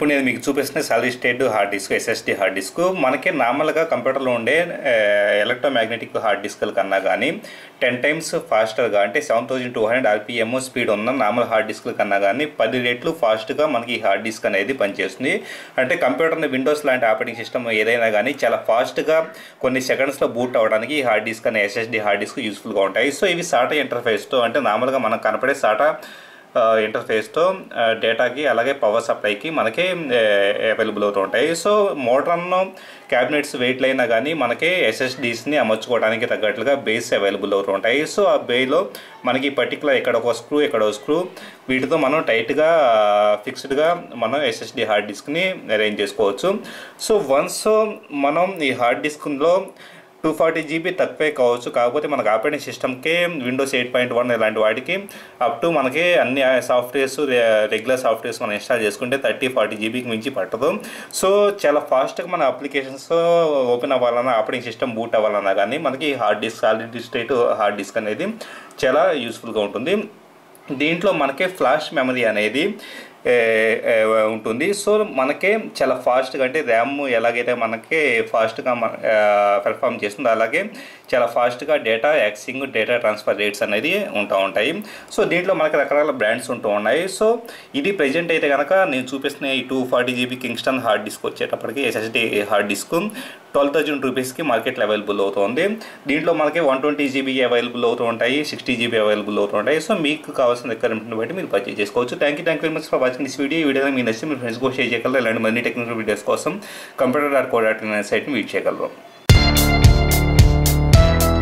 ఇప్పుడు నేను మీకు చూపిస్తున్న solid state hard disk SSD hard disk మనకి నార్మల్గా కంప్యూటర్లో ఉండే ఎలక్ట్రోమాగ్నెటిక్ హార్డ్ డిస్క్ల కన్నా కానీ టెన్ టైమ్స్ ఫాస్టర్గా అంటే seven thousand two hundred RPM speed ఉన్న నార్మల్ హార్డ్ డిస్క్ల కన్నా కానీ పది రేట్లు ఫాస్ట్గా మనకి ఈ హార్డ్ డిస్క్ అనేది పనిచేస్తుంది. అంటే కంప్యూటర్ని విండోస్ లాంటి ఆపరేటింగ్ సిస్టమ్ ఏదైనా కానీ చాలా ఫాస్ట్గా కొన్ని సెకండ్స్లో బూట్ అవ్వడానికి ఈ హార్డ్ డిస్క్ అనే ఎస్ఎస్డి హార్డ్ డిస్క్ యూస్ఫుల్గా ఉంటాయి. సో ఇవి సాటా ఇంటర్ఫేస్తో అంటే నార్మల్గా మనకు కనపడే సాటా ఇంటర్ఫేస్తో డేటాకి అలాగే పవర్ సప్లైకి మనకి అవైలబుల్ అవుతూ ఉంటాయి. సో మోడర్న్ క్యాబినెట్స్ వెయిట్లు అయినా కానీ మనకి ఎస్ఎస్డీస్ని అమర్చుకోవడానికి తగ్గట్లుగా బేస్ అవైలబుల్ అవుతూ ఉంటాయి. సో ఆ బేలో మనకి పర్టికులర్ ఇక్కడ ఒక స్క్రూ ఇక్కడ ఒక స్క్రూ వీటితో మనం టైట్గా ఫిక్స్డ్గా మనం ఎస్ఎస్డి హార్డ్ డిస్క్ని అరేంజ్ చేసుకోవచ్చు. సో వన్స్ మనం ఈ హార్డ్ డిస్క్లో టూ ఫార్టీ జీబీ తక్కువే కావచ్చు. కాకపోతే మనకు ఆపరేటింగ్ సిస్టమ్కి విండోస్ ఎయిట్ పాయింట్ వన్ ఇలాంటి వాటికి అప్ టు మనకి అన్ని సాఫ్ట్వేర్స్ రెగ్యులర్ సాఫ్ట్వేర్స్ మనం ఇన్స్టాల్ చేసుకుంటే థర్టీ ఫార్టీ జీబీకి మించి పట్టదు. సో చాలా ఫాస్ట్గా మన అప్లికేషన్స్ ఓపెన్ అవ్వాలన్నా ఆపరేటింగ్ సిస్టమ్ బూట్ అవ్వాలన్నా కానీ మనకి hard disk solid state hard disk అనేది చాలా యూస్ఫుల్గా ఉంటుంది. దీంట్లో మనకి ఫ్లాష్ మెమరీ అనేది ఉంటుంది. సో మనకే చాలా ఫాస్ట్గా అంటే ర్యామ్ ఎలాగైతే మనకి ఫాస్ట్గా మన పెర్ఫామ్ చేస్తుందో అలాగే చాలా ఫాస్ట్గా data accessing data transfer rates అనేది ఉంటూ ఉంటాయి. సో దీంట్లో మనకి రకరకాల బ్రాండ్స్ ఉంటూ ఉన్నాయి. సో ఇది ప్రజెంట్ అయితే కనుక నేను చూపిస్తున్న ఈ two forty GB Kingston hard disk వచ్చేటప్పటికి SSD hard disk twelve thousand రూపీస్కి మార్కెట్లో అవైలబుల్ అవుతుంది. దీంట్లో మనకి వన్ ట్వంటీ జీబీ అవైలబుల్ అవుతూ ఉంటాయి సిక్స్టీ జీబీ అవైలబుల్ అవుతూ ఉంటాయి. సో మీకు కావాల్సిన రిక్వైర్మెంట్ని బట్టి మీరు పర్చేజ్ చేసుకోవచ్చు. Thank you thank you very much for watching this video ఈ వీడియో మీ నచ్చిన మీ ఫ్రెండ్స్ కూడా షేర్ చేయగలరు. ఇలాంటి మరిన్ని టెక్నికల్ వీడియోస్ కోసం కంప్యూటర్ ఆర్ కో డాట్ సైట్ని వీట్ చేయగలరు.